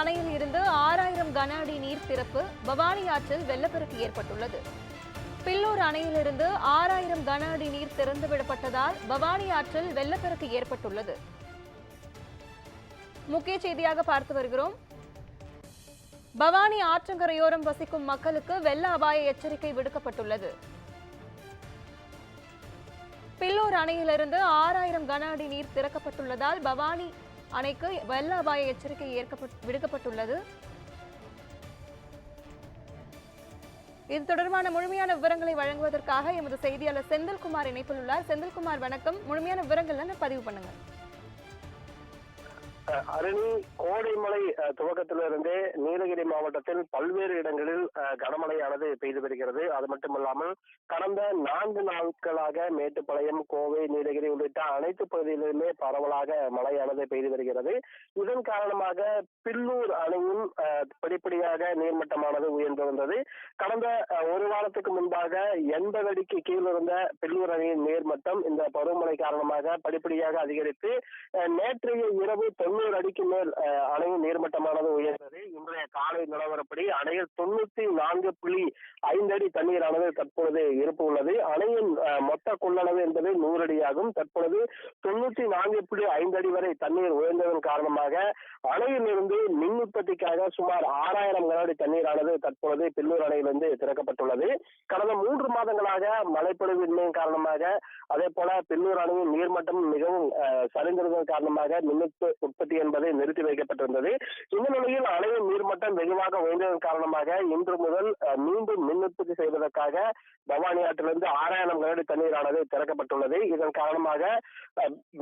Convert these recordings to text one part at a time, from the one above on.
அணையில் இருந்து ஆறாயிரம் கன அடி நீர் திறப்பு பவானி ஆற்றில் வெள்ளப்பெருக்கு ஏற்பட்டுள்ளது. பில்லூர் அணையிலிருந்து ஆறாயிரம் கன அடி நீர் திறந்துவிடப்பட்டதால் பவானி ஆற்றில் வெள்ளப்பெருக்கு ஏற்பட்டுள்ளது. முக்கிய செய்தியாக பார்த்து வருகிறோம். பவானி ஆற்றங்கரையோரம் வசிக்கும் மக்களுக்கு வெள்ள அபாய எச்சரிக்கை விடுக்கப்பட்டுள்ளது. பில்லூர் அணையிலிருந்து ஆறாயிரம் கன அடி நீர் திறக்கப்பட்டுள்ளதால் பவானி அணைக்கு வெள்ள அபாய எச்சரிக்கை விடுக்கப்பட்டுள்ளது. இது தொடர்பான முழுமையான விவரங்களை வழங்குவதற்காக எமது செய்தியாளர் செந்தில்குமார் இணைப்பில் உள்ளார். செந்தில்குமார் வணக்கம். முழுமையான விவரங்கள் பதிவு பண்ணுங்க அருணி கோடைமலை துவக்கத்திலிருந்தே நீலகிரி மாவட்டத்தில் பல்வேறு இடங்களில் கனமழையானது பெய்து வருகிறது. அது மட்டுமல்லாமல் கடந்த நான்கு நாட்களாக மேட்டுப்பாளையம் கோவை நீலகிரி உள்ளிட்ட அனைத்து பகுதிகளிலுமே பரவலாக மழையானது பெய்து வருகிறது. இதன் காரணமாக பில்லூர் அணையும் படிப்படியாக நீர்மட்டமானது உயர்ந்து வந்தது. கடந்த ஒரு வாரத்துக்கு முன்பாக எண்பது அடிக்கு கீழ் இருந்த பில்லூர் அணையின் நீர்மட்டம் இந்த பருவமழை காரணமாக படிப்படியாக அதிகரித்து அஹ், நேற்றைய இரவு தொண்ணூறு அடிக்கு மேல் அணையின் நீர்மட்டமானது உயர்ந்தது. இன்றைய காலை நிலவரப்படி அணையில் தொண்ணூத்தி நான்கு புள்ளி ஐந்து அடி தண்ணீரானது தற்பொழுது இருப்பு உள்ளது. அணையின் மொத்த கொள்ளளவு என்பது நூறு அடியாகும். தற்பொழுது தொண்ணூத்தி நான்கு புள்ளி ஐந்து அடி வரை தண்ணீர் உயர்ந்ததன் காரணமாக அணையிலிருந்து மின் உற்பத்திக்காக சுமார் ஆறாயிரம் கனஅடி தண்ணீரானது தற்பொழுது பில்லூர் அணையிலிருந்து திறக்கப்பட்டுள்ளது. கடந்த மூன்று மாதங்களாக மழைப்பொழிவின்மையின் காரணமாக அதே போல பில்லூர் அணையின் நீர்மட்டம் மிகவும் சரிந்திருந்ததன் காரணமாக மின் உற்பத்தி என்பது நிறுத்தி வைக்கப்பட்டிருந்தது. இந்த நிலையில் அணையின் நீர்மட்டம் வெகுவாக உயர்ந்ததன் காரணமாக இன்று முதல் மீண்டும் மின் உற்பத்தி செய்வதற்காக பவானி ஆற்றிலிருந்து ஆறாயிரம் கனடி தண்ணீரானது திறக்கப்பட்டுள்ளது. இதன் காரணமாக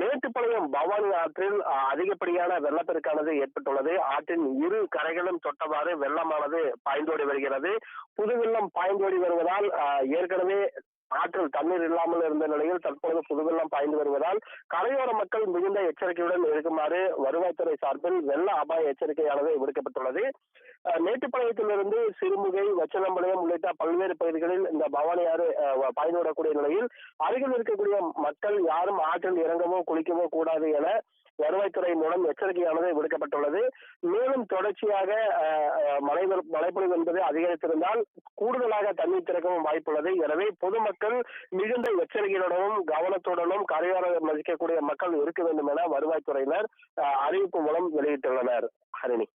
மேட்டுப்பாளையம் பவானி ஆற்றில் அதிகப்படியான வெள்ளப்பெருக்கானது ஏற்பட்டுள்ளது. ஆற்றின் இரு கரைகளும் தொட்டவாறு வெள்ளமானது பாய்ந்தோடி வருகிறது. புது வெள்ளம் பாய்ந்தோடி வருவதால் ஏற்கனவே ஆற்றில் தண்ணீர் இல்லாமல் இருந்த நிலையில் தற்போது புதுவெள்ளம் பாய்ந்து வருவதால் கரையோர மக்கள் மிகுந்த எச்சரிக்கையுடன் இருக்குமாறு வருவாய்த்துறை சார்பில் வெள்ள அபாய எச்சரிக்கையானது விடுக்கப்பட்டுள்ளது. மேட்டுப்பாளையத்திலிருந்து சிறுமுகை வச்சனம்பாளையம் உள்ளிட்ட பல்வேறு பகுதிகளில் இந்த பவானி ஆறு அஹ், பாய்ந்து விடக்கூடிய நிலையில் அருகில் இருக்கக்கூடிய மக்கள் யாரும் ஆற்றில் இறங்கவோ குளிக்கவோ கூடாது என வருவாய்த்துறை மூலம் எச்சரிக்கையானது விடுக்கப்பட்டுள்ளது. மேலும் தொடர்ச்சியாக மழை மழைப்பொழிவு என்பது அதிகரித்திருந்தால் கூடுதலாக தண்ணீர் திறக்கவும் வாய்ப்புள்ளது. எனவே பொதுமக்கள் மிகுந்த எச்சரிக்கையுடனும் கவனத்துடனும் கரையோர மதிக்கக்கூடிய மக்கள் இருக்க வேண்டும் என வருவாய்த்துறையினர் அஹ், அறிவிப்பு மூலம் வெளியிட்டுள்ளனர். ஹரிணி.